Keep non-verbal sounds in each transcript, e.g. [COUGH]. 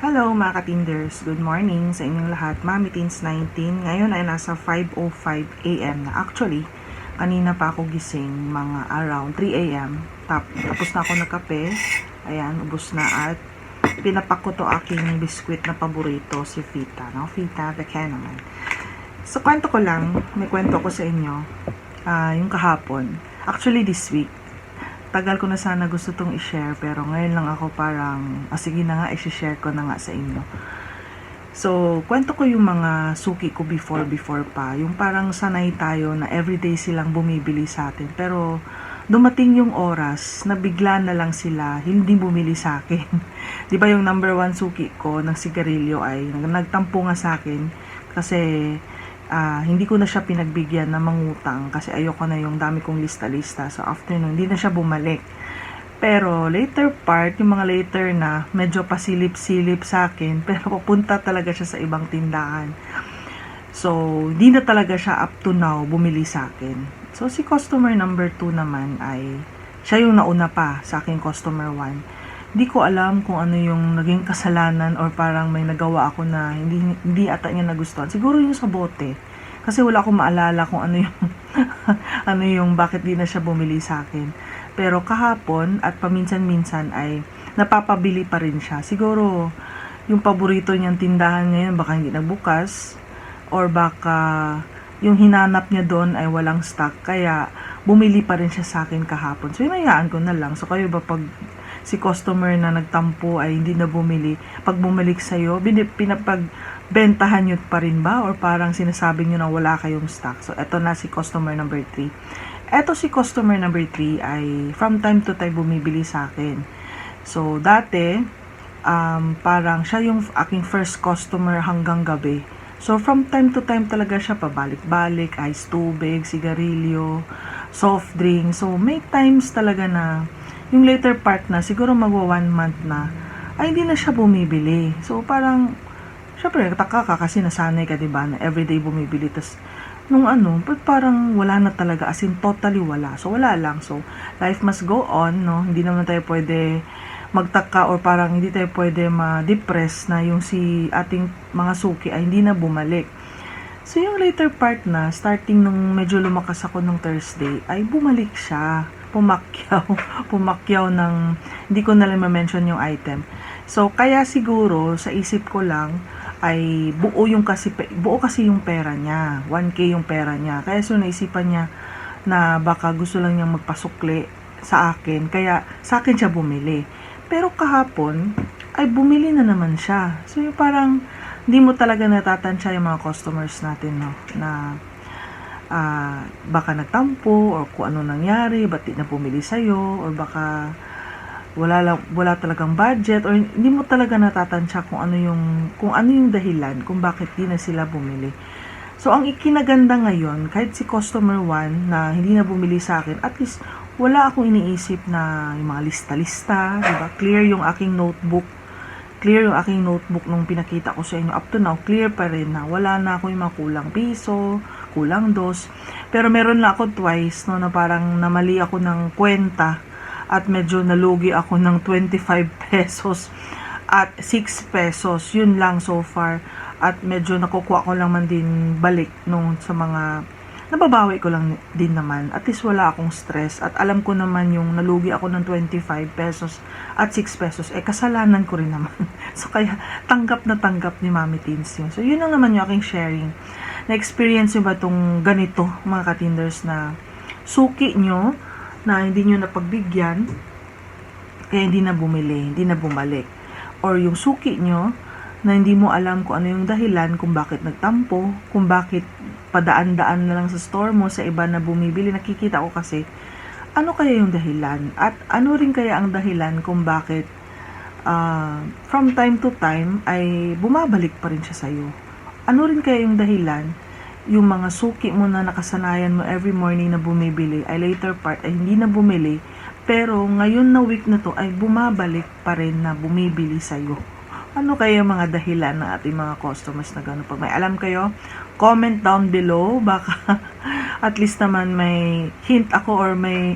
Hello mga katinders, good morning sa inyong lahat. Mami Teens 19, ngayon ay nasa 5.05 a.m. na. Actually, kanina pa ako gising mga around 3 a.m. Tap, tapos na ako nagkape. Ayan, ubos na at pinapak ko to aking biskwit na paborito, si Fita. No? Fita, beke naman. So, kwento ko lang, may kwento ko sa inyo, ah, yung kahapon. Actually, this week, tagal ko na sana gusto tong i-share pero ngayon lang ako parang ah, sige na nga i-share ko na nga sa inyo. So kwento ko yung mga suki ko before before pa. Yung parang sanay tayo na everyday silang bumibili sa atin pero dumating yung oras na bigla na lang sila hindi bumili sa akin. [LAUGHS] Di ba yung number one suki ko ng sigarilyo ay nagtampo nga sa akin kasi ah, hindi ko na siya pinagbigyan na mangutang kasi ayoko na yung dami kong lista-lista. So, after nun, hindi na siya bumalik. Pero, later part, yung mga later na, medyo pasilip-silip sa akin, [LAUGHS] pero papunta talaga siya sa ibang tindahan. So, hindi na talaga siya up to now bumili sa akin. So, si customer number 2 naman ay, siya yung nauna pa sa aking customer 1 hindi ko alam kung ano yung naging kasalanan or parang may nagawa ako na hindi hindi ata niya nagustuhan. Siguro yung sa bote. Kasi wala akong maalala kung ano yung [LAUGHS] ano yung bakit di na siya bumili sa akin. Pero kahapon at paminsan-minsan ay napapabili pa rin siya. Siguro yung paborito niyang tindahan ngayon baka hindi nagbukas or baka yung hinanap niya doon ay walang stock kaya bumili pa rin siya sa akin kahapon. So, hinayaan ko na lang. So, kayo ba pag si customer na nagtampo ay hindi na bumili, pag bumalik sa'yo, bin- pinapagbentahan nyo pa rin ba? Or parang sinasabi nyo na wala kayong stock? So, eto na si customer number 3. Eto si customer number 3 ay from time to time bumibili sa akin. So, dati, um, parang siya yung aking first customer hanggang gabi. So, from time to time talaga siya pabalik-balik, ice tubig, sigarilyo, soft drink. So, may times talaga na yung later part na, siguro magwa one month na, ay hindi na siya bumibili. So, parang, syempre, taka ka kasi nasanay ka, di ba, na everyday bumibili. Tapos, nung ano, ba't parang wala na talaga, as in totally wala. So, wala lang. So, life must go on, no? Hindi naman tayo pwede magtaka or parang hindi tayo pwede ma-depress na yung si ating mga suki ay hindi na bumalik. So, yung later part na, starting nung medyo lumakas ako nung Thursday, ay bumalik siya. Pumakyaw. [LAUGHS] Pumakyaw ng, hindi ko na lang ma-mention yung item. So, kaya siguro, sa isip ko lang, ay buo yung kasi, buo kasi yung pera niya. 1K yung pera niya. Kaya so, naisipan niya na baka gusto lang niyang magpasukli sa akin. Kaya, sa akin siya bumili. Pero kahapon, ay bumili na naman siya. So, yung parang, hindi mo talaga natatansya yung mga customers natin, no? Na, ah, baka nagtampo, or kung ano nangyari, ba't di na bumili sa'yo, or baka wala lang, wala talagang budget, or hindi mo talaga natatansya kung ano yung, kung ano yung dahilan, kung bakit di na sila bumili. So, ang ikinaganda ngayon, kahit si customer 1 na hindi na bumili sa akin, at least wala akong iniisip na yung mga lista-lista, di ba? Clear yung aking notebook. Clear yung aking notebook nung pinakita ko sa inyo. Up to now, clear pa rin na wala na ako yung mga kulang piso, kulang dos. Pero meron lang ako twice, no, na parang namali ako ng kwenta at medyo nalugi ako ng 25 [LAUGHS] pesos at 6 pesos. Yun lang so far. At medyo nakukuha ko lang man din balik nung sa mga nababawi ko lang din naman. At least wala akong stress. At alam ko naman yung nalugi ako ng 25 pesos at 6 pesos. Eh, kasalanan ko rin naman. [LAUGHS] so, kaya tanggap na tanggap ni Mami Teens yun. So, yun lang naman yung aking sharing. Na-experience nyo ba itong ganito, mga katinders, na suki nyo, na hindi nyo napagbigyan, kaya hindi na bumili, hindi na bumalik. Or yung suki nyo, na hindi mo alam kung ano yung dahilan kung bakit nagtampo, kung bakit padaan-daan na lang sa store mo sa iba na bumibili. Nakikita ko kasi, ano kaya yung dahilan? At ano rin kaya ang dahilan kung bakit ah, from time to time ay bumabalik pa rin siya sa'yo? Ano rin kaya yung dahilan yung mga suki mo na nakasanayan mo every morning na bumibili ay later part ay hindi na bumili pero ngayon na week na to ay bumabalik pa rin na bumibili sa'yo. Ano kaya yung mga dahilan ng ating mga customers na gano'n? Pag may alam kayo, comment down below. Baka [LAUGHS] at least naman may hint ako or may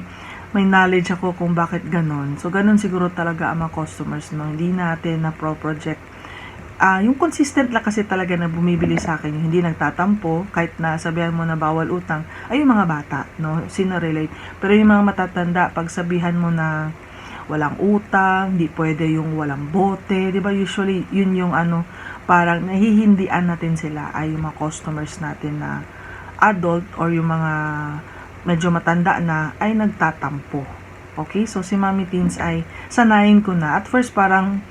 may knowledge ako kung bakit gano'n. So, gano'n siguro talaga ang mga customers no? Hindi natin na pro ah yung consistent lang kasi talaga na bumibili sa akin, yung hindi nagtatampo, kahit na sabihan mo na bawal utang, ay yung mga bata, no? Sino relate. Pero yung mga matatanda, pag sabihan mo na walang utang, hindi pwede yung walang bote, di ba? Usually, yun yung ano, parang nahihindian natin sila ay yung mga customers natin na adult or yung mga medyo matanda na ay nagtatampo. Okay? So, si Mami Teens ay sanayin ko na. At first, parang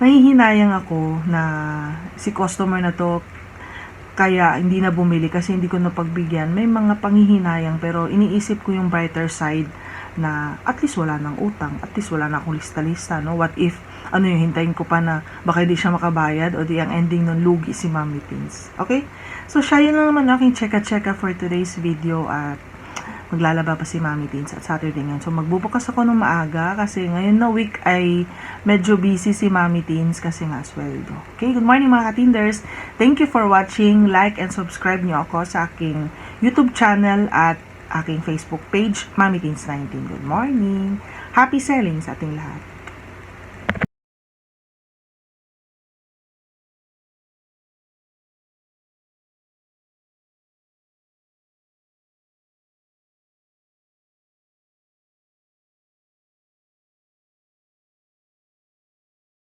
nahihinayang ako na si customer na to kaya hindi na bumili kasi hindi ko napagbigyan. May mga panghihinayang pero iniisip ko yung brighter side na at least wala nang utang, at least wala na akong lista-lista, no? What if, ano yung hintayin ko pa na baka hindi siya makabayad o di ang ending nun lugi si Mami Teens. Okay? So, siya yun lang naman aking cheka-cheka for today's video at maglalaba pa si Mami Teens at Saturday ngayon. So, magbubukas ako ng maaga kasi ngayon na week ay medyo busy si Mami Teens kasi nga sweldo. Okay, good morning mga katinders. Thank you for watching. Like and subscribe niyo ako sa aking YouTube channel at aking Facebook page, Mami Teens 19. Good morning. Happy selling sa ating lahat.